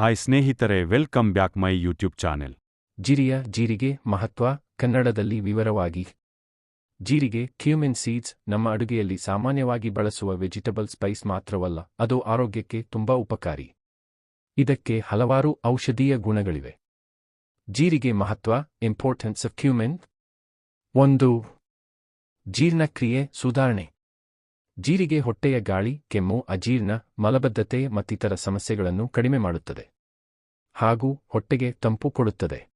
Hi ಸ್ನೇಹಿತರೆ, welcome back my YouTube channel. ಜಿರಿಯ ಜೀರಿಗೆ ಮಹತ್ವ ಕನ್ನಡದಲ್ಲಿ ವಿವರವಾಗಿ. ಜೀರಿಗೆ, ಕ್ಯೂಮಿನ್ ಸೀಡ್ಸ್ ನಮ್ಮ ಅಡುಗೆಯಲ್ಲಿ ಸಾಮಾನ್ಯವಾಗಿ ಬಳಸುವ ವೆಜಿಟಬಲ್ ಸ್ಪೈಸ್ ಮಾತ್ರವಲ್ಲ, ಅದು ಆರೋಗ್ಯಕ್ಕೆ ತುಂಬಾ ಉಪಕಾರಿ. ಇದಕ್ಕೆ ಹಲವಾರು ಔಷಧೀಯ ಗುಣಗಳಿವೆ. ಜೀರಿಗೆ ಮಹತ್ವ ಇಂಪಾರ್ಟೆನ್ಸ್ ಆಫ್ ಕ್ಯೂಮಿನ್ ಒಂದು, ಜೀರ್ಣಕ್ರಿಯೆ ಸುಧಾರಣೆ. ಜೀರಿಗೆ ಹೊಟ್ಟೆಯ ಗಾಳಿ, ಕೆಮ್ಮು, ಅಜೀರ್ಣ, ಮಲಬದ್ಧತೆ ಮತ್ತಿತರ ಸಮಸ್ಯೆಗಳನ್ನು ಕಡಿಮೆ ಮಾಡುತ್ತದೆ. ಹಾಗೂ ಹೊಟ್ಟೆಗೆ ತಂಪು ಕೊಡುತ್ತದೆ.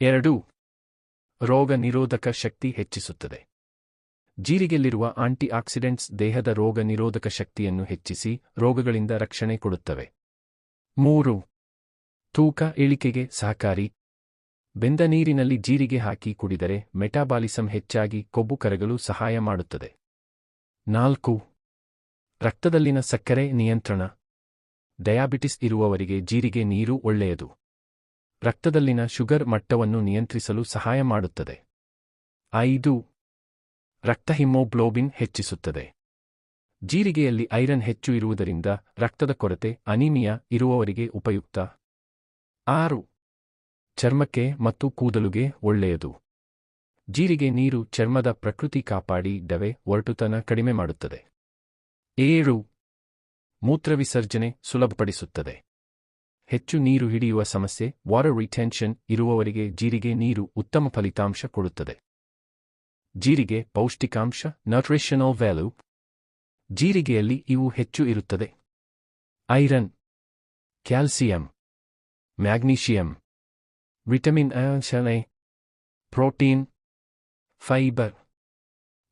ಎರಡು, ರೋಗ ನಿರೋಧಕ ಶಕ್ತಿ ಹೆಚ್ಚಿಸುತ್ತದೆ. ಜೀರಿಗೆಯಲ್ಲಿರುವ ಆಂಟಿ ಆಕ್ಸಿಡೆಂಟ್ಸ್ ದೇಹದ ರೋಗ ನಿರೋಧಕ ಶಕ್ತಿಯನ್ನು ಹೆಚ್ಚಿಸಿ ರೋಗಗಳಿಂದ ರಕ್ಷಣೆ ಕೊಡುತ್ತವೆ. ಮೂರು, ತೂಕ ಇಳಿಕೆಗೆ ಸಹಕಾರಿ. ಬೆಂದ ನೀರಿನಲ್ಲಿ ಜೀರಿಗೆ ಹಾಕಿ ಕುಡಿದರೆ ಮೆಟಾಬಾಲಿಸಂ ಹೆಚ್ಚಾಗಿ ಕೊಬ್ಬು ಕರಗಲು ಸಹಾಯ ಮಾಡುತ್ತದೆ. ನಾಲ್ಕು. ರಕ್ತದಲ್ಲಿನ ಸಕ್ಕರೆ ನಿಯಂತ್ರಣ. ಡಯಾಬಿಟಿಸ್ ಇರುವವರಿಗೆ ಜೀರಿಗೆ ನೀರು ಒಳ್ಳೆಯದು. ರಕ್ತದಲ್ಲಿನ ಶುಗರ್ ಮಟ್ಟವನ್ನು ನಿಯಂತ್ರಿಸಲು ಸಹಾಯ ಮಾಡುತ್ತದೆ. ಐದು. ರಕ್ತ ಹಿಮೋಗ್ಲೋಬಿನ್ ಹೆಚ್ಚಿಸುತ್ತದೆ. ಜೀರಿಗೆಯಲ್ಲಿ ಐರನ್ ಹೆಚ್ಚು ಇರುವುದರಿಂದ ರಕ್ತದ ಕೊರತೆ, ಅನಿಮಿಯಾ ಇರುವವರಿಗೆ ಉಪಯುಕ್ತ. ಆರು. ಚರ್ಮಕ್ಕೆ ಮತ್ತು ಕೂದಲುಗೆ ಒಳ್ಳೆಯದು. ಜೀರಿಗೆ ನೀರು ಚರ್ಮದ ಪ್ರಕೃತಿ ಕಾಪಾಡಿ ಡವೆ ಒರಟುತನ ಕಡಿಮೆ ಮಾಡುತ್ತದೆ. ಏಳು. ಮೂತ್ರವಿಸರ್ಜನೆ ಸುಲಭಪಡಿಸುತ್ತದೆ. ಹೆಚ್ಚು ನೀರು ಹಿಡಿಯುವ ಸಮಸ್ಯೆ ವಾಟರ್ ರಿಟೆನ್ಷನ್ ಇರುವವರಿಗೆ ಜೀರಿಗೆ ನೀರು ಉತ್ತಮ ಫಲಿತಾಂಶ ಕೊಡುತ್ತದೆ. ಜೀರಿಗೆ ಪೌಷ್ಟಿಕಾಂಶ ನ್ಯೂಟ್ರಿಷನಲ್ ವ್ಯಾಲ್ಯೂ ಜೀರಿಗೆಯಲ್ಲಿ ಇವು ಹೆಚ್ಚು ಇರುತ್ತದೆ. Iron, calcium, magnesium, vitamin A, protein fibre.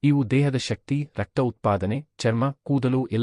ಇವು ದೇಹದ ಶಕ್ತಿ ರಕ್ತ ಉತ್ಪಾದನೆ ಚರ್ಮ ಕೂದಲು ಎಲ್ಲ